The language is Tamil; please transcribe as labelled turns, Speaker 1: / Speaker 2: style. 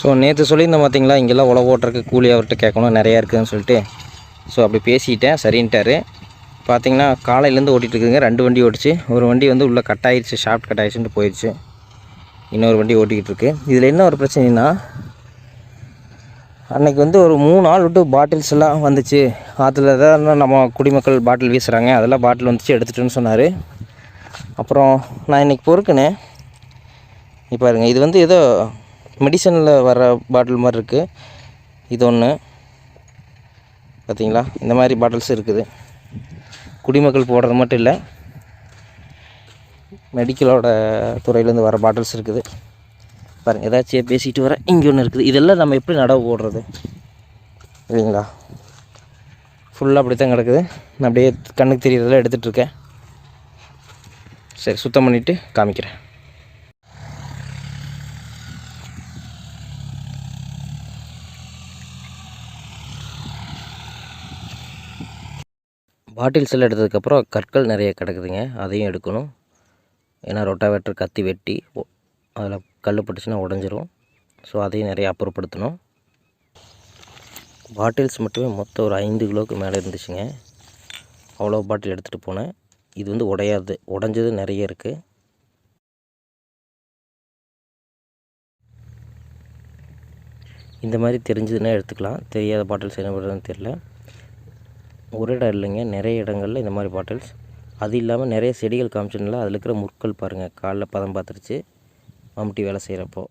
Speaker 1: ஸோ நேற்று சொல்லியிருந்தேன் பார்த்தீங்களா இங்கெல்லாம் உழவு ஓட்டுறதுக்கு கூலி அவர்கிட்ட கேட்கணும். நிறையா இருக்குதுன்னு சொல்லிட்டு. ஸோ அப்படி பேசிட்டேன். சரின்ட்டாரு. பார்த்தீங்கன்னா காலையிலேருந்து ஓட்டிகிட்டு ரெண்டு வண்டி ஓடிச்சு ஒரு வண்டி வந்து உள்ளே கட் ஆயிடுச்சு ஷாஃப்ட் கட் ஆயிடுச்சுன்ட்டு போயிடுச்சு இன்னொரு வண்டி ஓட்டிக்கிட்டு இருக்கு இதில் என்ன ஒரு பிரச்சனைனா அன்னைக்கு வந்து ஒரு மூணு ஆள் விட்டு பாட்டில்ஸ் எல்லாம் வந்துச்சு. ஆற்றுல தான் நம்ம குடிமக்கள் பாட்டில் வீசுகிறாங்க அதெல்லாம் பாட்டில் வந்துச்சு. எடுத்துகிட்டுன்னு சொன்னார். அப்புறம் நான் இன்றைக்கி பொறுக்குனேன். இப்போ பாருங்க. இது வந்து ஏதோ மெடிசனில் வர பாட்டில் மாதிரி இருக்குது இது ஒன்று பார்த்தீங்களா இந்த மாதிரி பாட்டில்ஸ் இருக்குது. குடிமக்கள் போடுறது மட்டும் இல்லை. மெடிக்கலோட துறையிலேருந்து வர பாட்டில்ஸ் இருக்குது. பாருங்கள் ஏதாச்சும் பேசிட்டு வரேன் இங்கே ஒன்று இருக்குது. இதெல்லாம் நம்ம எப்படி நடவு போடுறது? இல்லைங்களா? ஃபுல்லாக அப்படி தான் கிடக்குது. நான் அப்படியே கண்ணுக்கு தெரியறதெல்லாம் எடுத்துகிட்டு இருக்கேன். சரி சுத்தம் பண்ணிவிட்டு காமிக்கிறேன். பாட்டில்ஸ் எல்லாம் எடுத்ததுக்கப்புறம் கற்கள் நிறைய கிடக்குதுங்க அதையும் எடுக்கணும். ஏன்னா ரொட்டாவேட்டர் கத்தி வெட்டி அதில் கல் பட்டுச்சுன்னா உடஞ்சிரும். ஸோ அதையும் நிறைய அப்புறப்படுத்தணும். பாட்டில்ஸ் மட்டுமே மொத்தம் ஒரு ஐந்து கிலோவுக்கு மேலே இருந்துச்சுங்க. அவ்வளோ பாட்டில் எடுத்துகிட்டு போனேன். இது வந்து உடையாது உடஞ்சது நிறைய இருக்குது இந்த மாதிரி தெரிஞ்சதுன்னா எடுத்துக்கலாம். தெரியாத பாட்டில்ஸ் என்ன பண்ணுறதுன்னு தெரில ஒரு இடம் இல்லைங்க நிறைய இடங்களில் இந்த மாதிரி பாட்டில்ஸ் அது இல்லாமல் நிறைய செடிகள் காமிச்சினால அதில் இருக்கிற முற்கள் பாருங்கள் காலில் பதம் பார்த்துருச்சு. மம்முட்டி வேலை செய்கிறப்போ